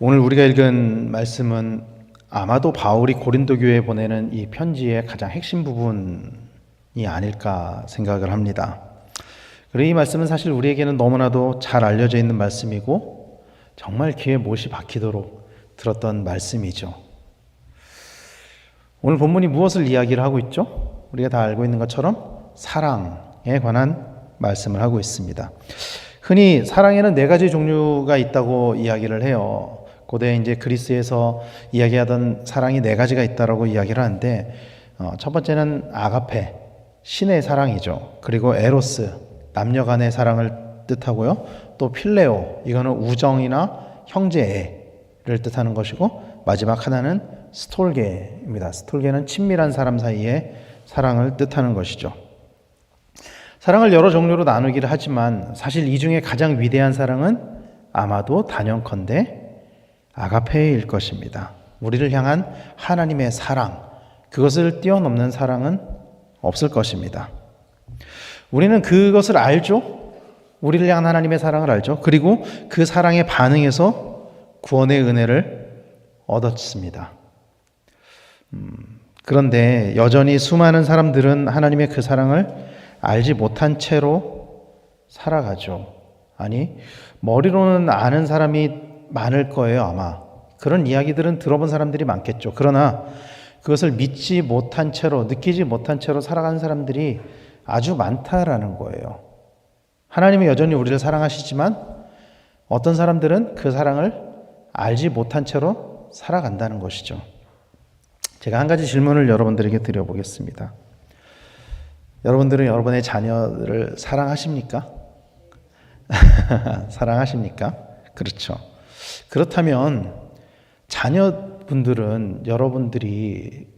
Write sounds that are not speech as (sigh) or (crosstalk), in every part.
오늘 우리가 읽은 말씀은 아마도 바울이 고린도 교회에 보내는 이 편지의 가장 핵심 부분이 아닐까 생각을 합니다. 그리고 이 말씀은 사실 우리에게는 너무나도 잘 알려져 있는 말씀이고 정말 귀에 못이 박히도록 들었던 말씀이죠. 오늘 본문이 무엇을 이야기를 하고 있죠? 우리가 다 알고 있는 것처럼 사랑에 관한 말씀을 하고 있습니다. 흔히 사랑에는 네 가지 종류가 있다고 이야기를 해요. 고대 이제 그리스에서 이야기하던 사랑이 네 가지가 있다라고 이야기를 하는데 어, 첫 번째는 아가페 신의 사랑이죠. 그리고 에로스 남녀 간의 사랑을 뜻하고요. 또 필레오 이거는 우정이나 형제애를 뜻하는 것이고 마지막 하나는 스톨게입니다. 스톨게는 친밀한 사람 사이의 사랑을 뜻하는 것이죠. 사랑을 여러 종류로 나누기를 하지만 사실 이 중에 가장 위대한 사랑은 아마도 단연컨대 아가페일 것입니다. 우리를 향한 하나님의 사랑, 그것을 뛰어넘는 사랑은 없을 것입니다. 우리는 그것을 알죠? 우리를 향한 하나님의 사랑을 알죠? 그리고 그 사랑에 반응해서 구원의 은혜를 얻었습니다. 음, 그런데 여전히 수많은 사람들은 하나님의 그 사랑을 알지 못한 채로 살아가죠. 아니, 머리로는 아는 사람이 많을 거예요, 아마. 그런 이야기들은 들어본 사람들이 많겠죠. 그러나 그것을 믿지 못한 채로, 느끼지 못한 채로 살아가는 사람들이 아주 많다라는 거예요. 하나님이 여전히 우리를 사랑하시지만 어떤 사람들은 그 사랑을 알지 못한 채로 살아간다는 것이죠. 제가 한 가지 질문을 여러분들에게 드려보겠습니다. 여러분들은 여러분의 자녀를 사랑하십니까? (laughs) 사랑하십니까? 그렇죠. 그렇다면 자녀분들은 여러분들이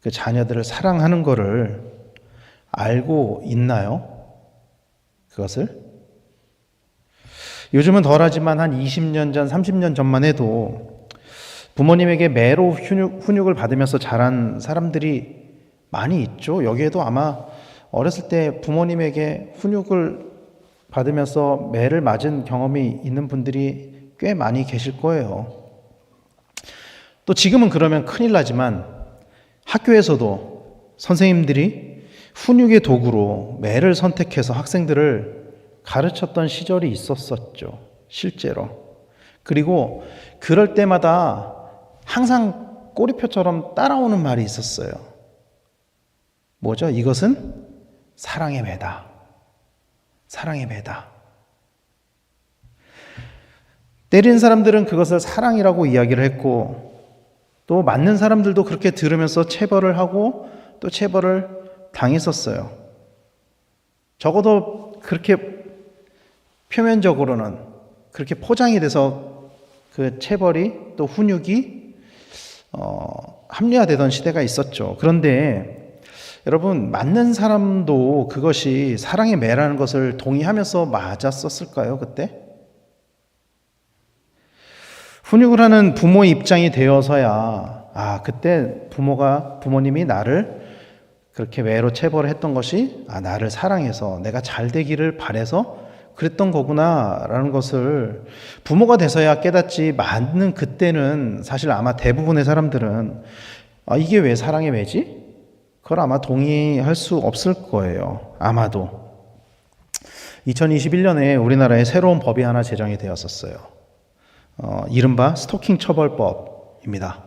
그 자녀들을 사랑하는 것을 알고 있나요? 그것을? 요즘은 덜하지만 한 20년 전, 30년 전만 해도 부모님에게 매로 훈육, 훈육을 받으면서 자란 사람들이 많이 있죠. 여기에도 아마 어렸을 때 부모님에게 훈육을 받으면서 매를 맞은 경험이 있는 분들이 꽤 많이 계실 거예요. 또 지금은 그러면 큰일 나지만 학교에서도 선생님들이 훈육의 도구로 매를 선택해서 학생들을 가르쳤던 시절이 있었었죠. 실제로. 그리고 그럴 때마다 항상 꼬리표처럼 따라오는 말이 있었어요. 뭐죠? 이것은 사랑의 매다. 사랑의 매다. 때린 사람들은 그것을 사랑이라고 이야기를 했고 또 맞는 사람들도 그렇게 들으면서 체벌을 하고 또 체벌을 당했었어요. 적어도 그렇게 표면적으로는 그렇게 포장이 돼서 그 체벌이 또 훈육이 어, 합리화되던 시대가 있었죠. 그런데 여러분 맞는 사람도 그것이 사랑의 매라는 것을 동의하면서 맞았었을까요? 그때? 훈육을 하는 부모의 입장이 되어서야 아 그때 부모가 부모님이 나를 그렇게 외로 체벌을 했던 것이 아 나를 사랑해서 내가 잘 되기를 바래서 그랬던 거구나라는 것을 부모가 돼서야 깨닫지 맞는 그때는 사실 아마 대부분의 사람들은 아 이게 왜 사랑의 매지? 그걸 아마 동의할 수 없을 거예요. 아마도 2021년에 우리나라에 새로운 법이 하나 제정이 되었었어요. 어, 이른바 스토킹 처벌법입니다.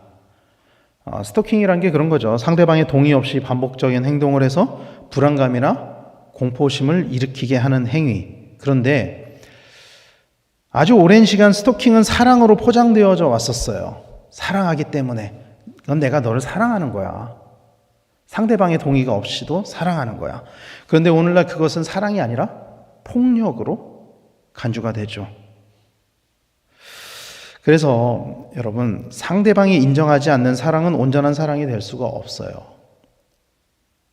어, 스토킹이란 게 그런 거죠. 상대방의 동의 없이 반복적인 행동을 해서 불안감이나 공포심을 일으키게 하는 행위. 그런데 아주 오랜 시간 스토킹은 사랑으로 포장되어져 왔었어요. 사랑하기 때문에. 넌 내가 너를 사랑하는 거야. 상대방의 동의가 없이도 사랑하는 거야. 그런데 오늘날 그것은 사랑이 아니라 폭력으로 간주가 되죠. 그래서 여러분, 상대방이 인정하지 않는 사랑은 온전한 사랑이 될 수가 없어요.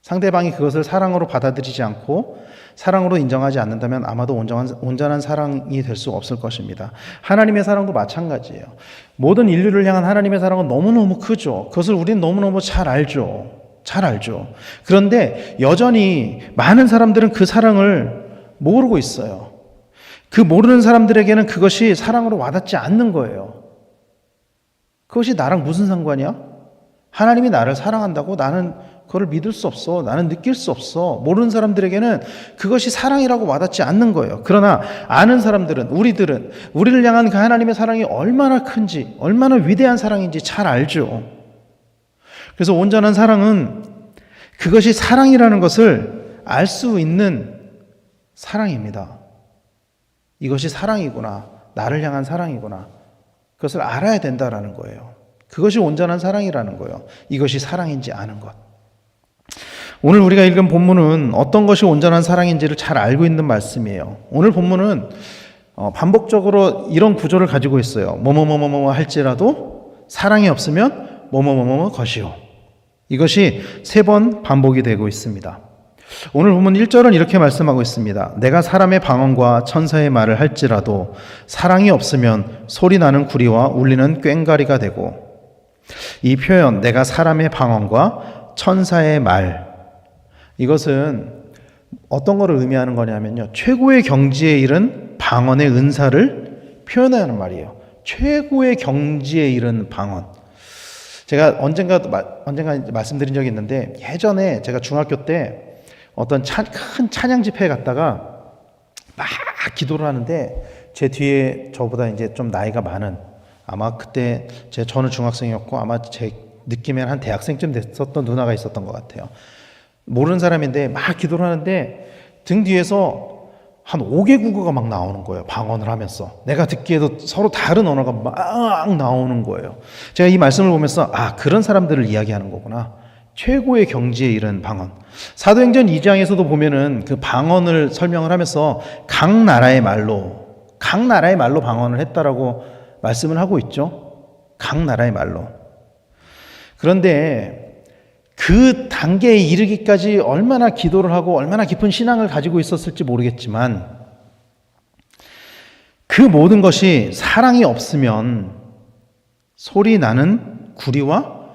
상대방이 그것을 사랑으로 받아들이지 않고 사랑으로 인정하지 않는다면 아마도 온전한, 온전한 사랑이 될 수 없을 것입니다. 하나님의 사랑도 마찬가지예요. 모든 인류를 향한 하나님의 사랑은 너무너무 크죠. 그것을 우리는 너무너무 잘 알죠. 잘 알죠. 그런데 여전히 많은 사람들은 그 사랑을 모르고 있어요. 그 모르는 사람들에게는 그것이 사랑으로 와닿지 않는 거예요. 그것이 나랑 무슨 상관이야? 하나님이 나를 사랑한다고 나는 그걸 믿을 수 없어. 나는 느낄 수 없어. 모르는 사람들에게는 그것이 사랑이라고 와닿지 않는 거예요. 그러나 아는 사람들은, 우리들은 우리를 향한 그 하나님의 사랑이 얼마나 큰지, 얼마나 위대한 사랑인지 잘 알죠. 그래서 온전한 사랑은 그것이 사랑이라는 것을 알 수 있는 사랑입니다. 이것이 사랑이구나. 나를 향한 사랑이구나. 그것을 알아야 된다라는 거예요. 그것이 온전한 사랑이라는 거예요. 이것이 사랑인지 아는 것. 오늘 우리가 읽은 본문은 어떤 것이 온전한 사랑인지를 잘 알고 있는 말씀이에요. 오늘 본문은 어, 반복적으로 이런 구조를 가지고 있어요. 뭐뭐뭐뭐뭐 할지라도 사랑이 없으면 뭐뭐뭐뭐 것이요. 이것이 세 번 반복이 되고 있습니다. 오늘 본문 1절은 이렇게 말씀하고 있습니다. 내가 사람의 방언과 천사의 말을 할지라도 사랑이 없으면 소리 나는 구리와 울리는 꽹가리가 되고 이 표현 내가 사람의 방언과 천사의 말 이것은 어떤 것을 의미하는 거냐면요. 최고의 경지에 이른 방언의 은사를 표현하는 말이에요. 최고의 경지에 이른 방언. 제가 언젠가 언젠가 말씀드린 적이 있는데 예전에 제가 중학교 때 어떤 차, 큰 찬양 집회에 갔다가 막 기도를 하는데 제 뒤에 저보다 이제 좀 나이가 많은 아마 그때 제 저는 중학생이었고 아마 제 느낌엔 한 대학생쯤 됐었던 누나가 있었던 것 같아요. 모르는 사람인데 막 기도를 하는데 등 뒤에서 한 5개 국어가 막 나오는 거예요. 방언을 하면서. 내가 듣기에도 서로 다른 언어가 막 나오는 거예요. 제가 이 말씀을 보면서 아, 그런 사람들을 이야기하는 거구나. 최고의 경지에 이른 방언. 사도행전 2장에서도 보면은 그 방언을 설명을 하면서 각 나라의 말로, 각 나라의 말로 방언을 했다라고 말씀을 하고 있죠. 각 나라의 말로. 그런데 그 단계에 이르기까지 얼마나 기도를 하고 얼마나 깊은 신앙을 가지고 있었을지 모르겠지만 그 모든 것이 사랑이 없으면 소리 나는 구리와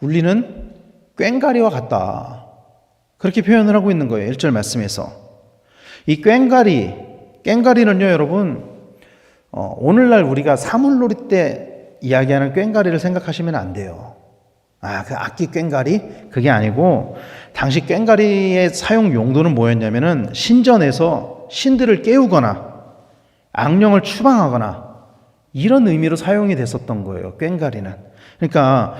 울리는 꽹가리와 같다. 그렇게 표현을 하고 있는 거예요. 1절 말씀에서. 이 꽹가리, 꽹가리는요, 여러분, 어, 오늘날 우리가 사물놀이 때 이야기하는 꽹가리를 생각하시면 안 돼요. 아, 그 악기 꽹가리? 그게 아니고, 당시 꽹가리의 사용 용도는 뭐였냐면은, 신전에서 신들을 깨우거나, 악령을 추방하거나, 이런 의미로 사용이 됐었던 거예요, 꽹가리는. 그러니까,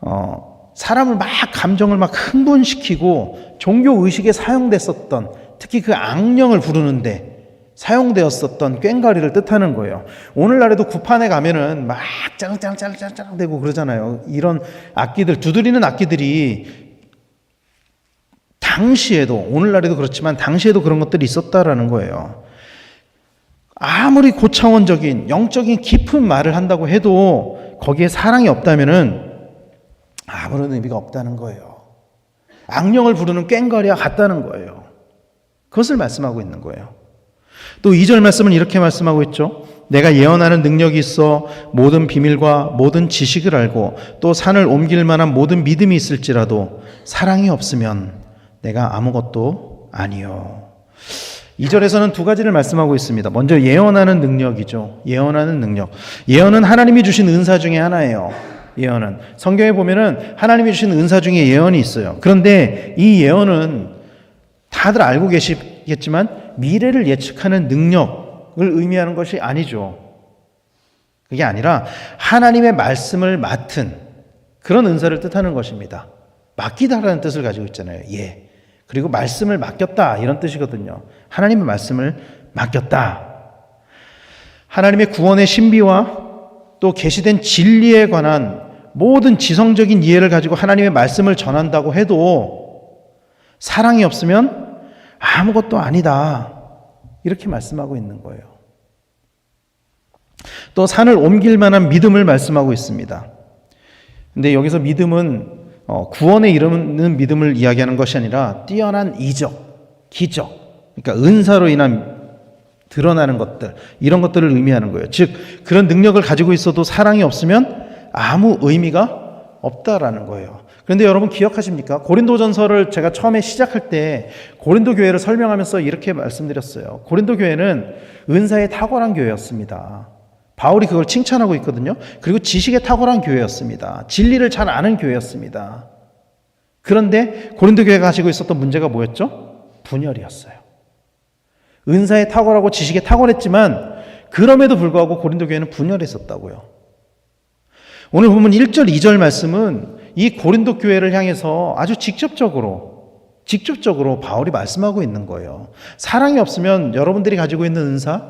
어, 사람을 막 감정을 막 흥분시키고, 종교 의식에 사용됐었던, 특히 그 악령을 부르는데, 사용되었었던 꽹가리를 뜻하는 거예요. 오늘날에도 구판에 가면은 막 짜랑짜랑짜랑짜랑 되고 그러잖아요. 이런 악기들, 두드리는 악기들이 당시에도, 오늘날에도 그렇지만 당시에도 그런 것들이 있었다라는 거예요. 아무리 고차원적인, 영적인 깊은 말을 한다고 해도 거기에 사랑이 없다면은 아무런 의미가 없다는 거예요. 악령을 부르는 꽹가리와 같다는 거예요. 그것을 말씀하고 있는 거예요. 또 2절 말씀은 이렇게 말씀하고 있죠. 내가 예언하는 능력이 있어 모든 비밀과 모든 지식을 알고 또 산을 옮길 만한 모든 믿음이 있을지라도 사랑이 없으면 내가 아무것도 아니요. 2절에서는 두 가지를 말씀하고 있습니다. 먼저 예언하는 능력이죠. 예언하는 능력. 예언은 하나님이 주신 은사 중에 하나예요. 예언은 성경에 보면은 하나님이 주신 은사 중에 예언이 있어요. 그런데 이 예언은 다들 알고 계시겠지만 미래를 예측하는 능력을 의미하는 것이 아니죠. 그게 아니라 하나님의 말씀을 맡은 그런 은사를 뜻하는 것입니다. 맡기다라는 뜻을 가지고 있잖아요. 예. 그리고 말씀을 맡겼다 이런 뜻이거든요. 하나님의 말씀을 맡겼다. 하나님의 구원의 신비와 또 계시된 진리에 관한 모든 지성적인 이해를 가지고 하나님의 말씀을 전한다고 해도 사랑이 없으면 아무것도 아니다. 이렇게 말씀하고 있는 거예요. 또 산을 옮길 만한 믿음을 말씀하고 있습니다. 근데 여기서 믿음은 어, 구원에 이르는 믿음을 이야기하는 것이 아니라 뛰어난 이적, 기적, 그러니까 은사로 인한 드러나는 것들, 이런 것들을 의미하는 거예요. 즉, 그런 능력을 가지고 있어도 사랑이 없으면 아무 의미가 없다라는 거예요. 그런데 여러분 기억하십니까? 고린도전서를 제가 처음에 시작할 때 고린도 교회를 설명하면서 이렇게 말씀드렸어요. 고린도 교회는 은사에 탁월한 교회였습니다. 바울이 그걸 칭찬하고 있거든요. 그리고 지식에 탁월한 교회였습니다. 진리를 잘 아는 교회였습니다. 그런데 고린도 교회가 가지고 있었던 문제가 뭐였죠? 분열이었어요. 은사에 탁월하고 지식에 탁월했지만 그럼에도 불구하고 고린도 교회는 분열했었다고요. 오늘 보면 1절, 2절 말씀은 이 고린도 교회를 향해서 아주 직접적으로 직접적으로 바울이 말씀하고 있는 거예요. 사랑이 없으면 여러분들이 가지고 있는 은사,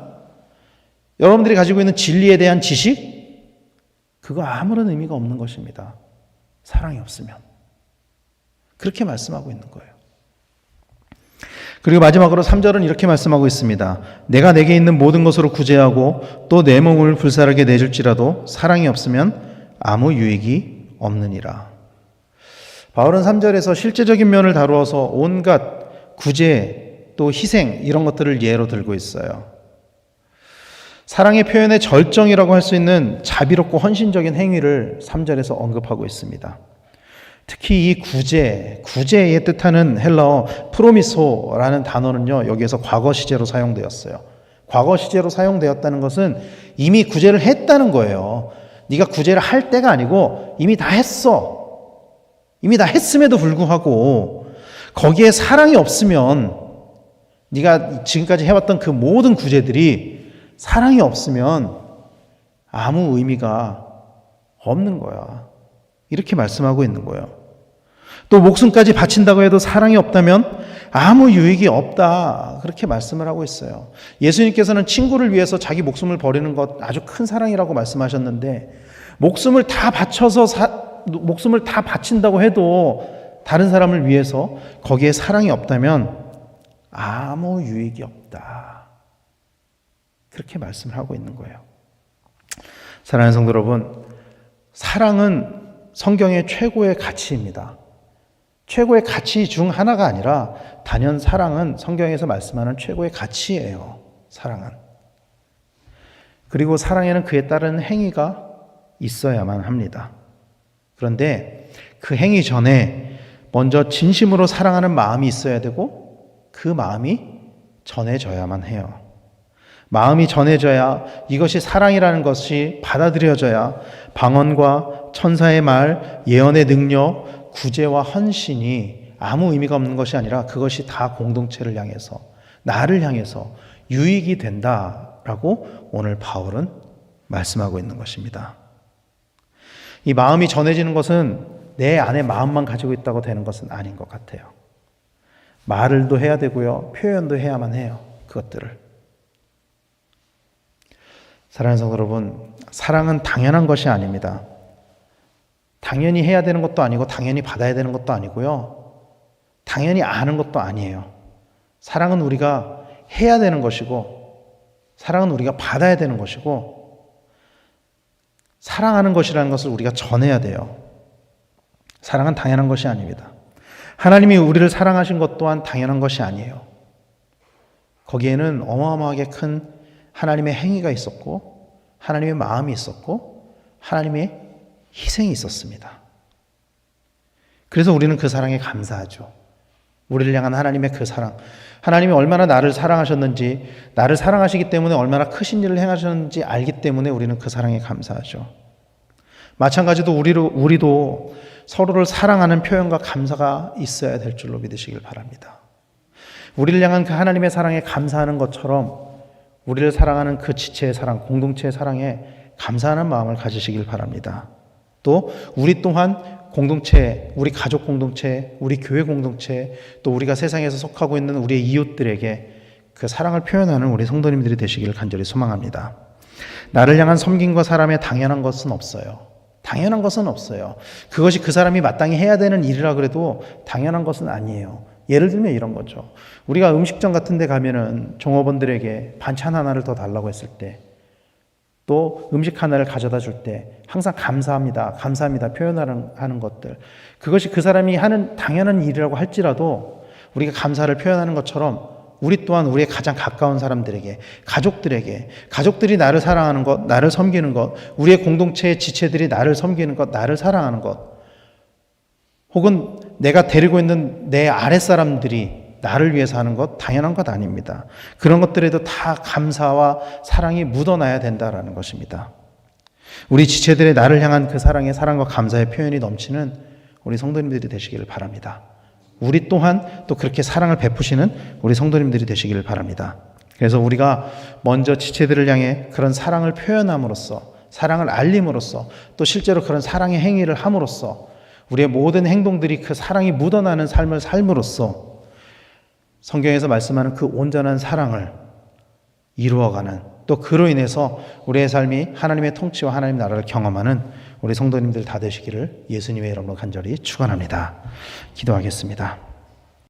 여러분들이 가지고 있는 진리에 대한 지식, 그거 아무런 의미가 없는 것입니다. 사랑이 없으면. 그렇게 말씀하고 있는 거예요. 그리고 마지막으로 3절은 이렇게 말씀하고 있습니다. 내가 내게 있는 모든 것으로 구제하고 또 내 몸을 불살하게 내줄지라도 사랑이 없으면 아무 유익이 없느니라. 바울은 3절에서 실제적인 면을 다루어서 온갖 구제 또 희생 이런 것들을 예로 들고 있어요. 사랑의 표현의 절정이라고 할 수 있는 자비롭고 헌신적인 행위를 3절에서 언급하고 있습니다. 특히 이 구제, 구제의 뜻하는 헬라어 프로미소라는 단어는요, 여기에서 과거 시제로 사용되었어요. 과거 시제로 사용되었다는 것은 이미 구제를 했다는 거예요. 네가 구제를 할 때가 아니고 이미 다 했어. 이미 다 했음에도 불구하고 거기에 사랑이 없으면 네가 지금까지 해왔던 그 모든 구제들이 사랑이 없으면 아무 의미가 없는 거야. 이렇게 말씀하고 있는 거예요. 또 목숨까지 바친다고 해도 사랑이 없다면 아무 유익이 없다. 그렇게 말씀을 하고 있어요. 예수님께서는 친구를 위해서 자기 목숨을 버리는 것 아주 큰 사랑이라고 말씀하셨는데 목숨을 다 바쳐서 사, 목숨을 다 바친다고 해도 다른 사람을 위해서 거기에 사랑이 없다면 아무 유익이 없다. 그렇게 말씀을 하고 있는 거예요. 사랑하는 성도 여러분, 사랑은 성경의 최고의 가치입니다. 최고의 가치 중 하나가 아니라 단연 사랑은 성경에서 말씀하는 최고의 가치예요. 사랑은. 그리고 사랑에는 그에 따른 행위가 있어야만 합니다. 그런데 그 행위 전에 먼저 진심으로 사랑하는 마음이 있어야 되고 그 마음이 전해져야만 해요. 마음이 전해져야 이것이 사랑이라는 것이 받아들여져야 방언과 천사의 말, 예언의 능력, 구제와 헌신이 아무 의미가 없는 것이 아니라 그것이 다 공동체를 향해서 나를 향해서 유익이 된다라고 오늘 바울은 말씀하고 있는 것입니다. 이 마음이 전해지는 것은 내 안에 마음만 가지고 있다고 되는 것은 아닌 것 같아요. 말을도 해야 되고요. 표현도 해야만 해요. 그것들을. 사랑하는 성도 여러분, 사랑은 당연한 것이 아닙니다. 당연히 해야 되는 것도 아니고 당연히 받아야 되는 것도 아니고요. 당연히 아는 것도 아니에요. 사랑은 우리가 해야 되는 것이고 사랑은 우리가 받아야 되는 것이고 사랑하는 것이라는 것을 우리가 전해야 돼요. 사랑은 당연한 것이 아닙니다. 하나님이 우리를 사랑하신 것 또한 당연한 것이 아니에요. 거기에는 어마어마하게 큰 하나님의 행위가 있었고, 하나님의 마음이 있었고, 하나님의 희생이 있었습니다. 그래서 우리는 그 사랑에 감사하죠. 우리를 향한 하나님의 그 사랑. 하나님이 얼마나 나를 사랑하셨는지, 나를 사랑하시기 때문에 얼마나 크신 일을 행하셨는지 알기 때문에 우리는 그 사랑에 감사하죠. 마찬가지로 우리로, 우리도 서로를 사랑하는 표현과 감사가 있어야 될 줄로 믿으시길 바랍니다. 우리를 향한 그 하나님의 사랑에 감사하는 것처럼 우리를 사랑하는 그 지체의 사랑, 공동체의 사랑에 감사하는 마음을 가지시길 바랍니다. 또 우리 또한 공동체, 우리 가족 공동체, 우리 교회 공동체, 또 우리가 세상에서 속하고 있는 우리의 이웃들에게 그 사랑을 표현하는 우리 성도님들이 되시기를 간절히 소망합니다. 나를 향한 섬김과 사람의 당연한 것은 없어요. 당연한 것은 없어요. 그것이 그 사람이 마땅히 해야 되는 일이라 그래도 당연한 것은 아니에요. 예를 들면 이런 거죠. 우리가 음식점 같은 데 가면은 종업원들에게 반찬 하나를 더 달라고 했을 때, 또 음식 하나를 가져다 줄 때 항상 감사합니다. 감사합니다. 표현하는 하는 것들. 그것이 그 사람이 하는 당연한 일이라고 할지라도 우리가 감사를 표현하는 것처럼 우리 또한 우리의 가장 가까운 사람들에게, 가족들에게, 가족들이 나를 사랑하는 것, 나를 섬기는 것, 우리의 공동체의 지체들이 나를 섬기는 것, 나를 사랑하는 것, 혹은 내가 데리고 있는 내 아랫사람들이 나를 위해서 하는 것 당연한 것 아닙니다. 그런 것들에도 다 감사와 사랑이 묻어나야 된다라는 것입니다. 우리 지체들의 나를 향한 그 사랑의 사랑과 감사의 표현이 넘치는 우리 성도님들이 되시기를 바랍니다. 우리 또한 또 그렇게 사랑을 베푸시는 우리 성도님들이 되시기를 바랍니다. 그래서 우리가 먼저 지체들을 향해 그런 사랑을 표현함으로써 사랑을 알림으로써 또 실제로 그런 사랑의 행위를 함으로써 우리의 모든 행동들이 그 사랑이 묻어나는 삶을 삶으로써 성경에서 말씀하는 그 온전한 사랑을 이루어가는 또 그로 인해서 우리의 삶이 하나님의 통치와 하나님 나라를 경험하는 우리 성도님들 다 되시기를 예수님의 이름으로 간절히 축원합니다. 기도하겠습니다.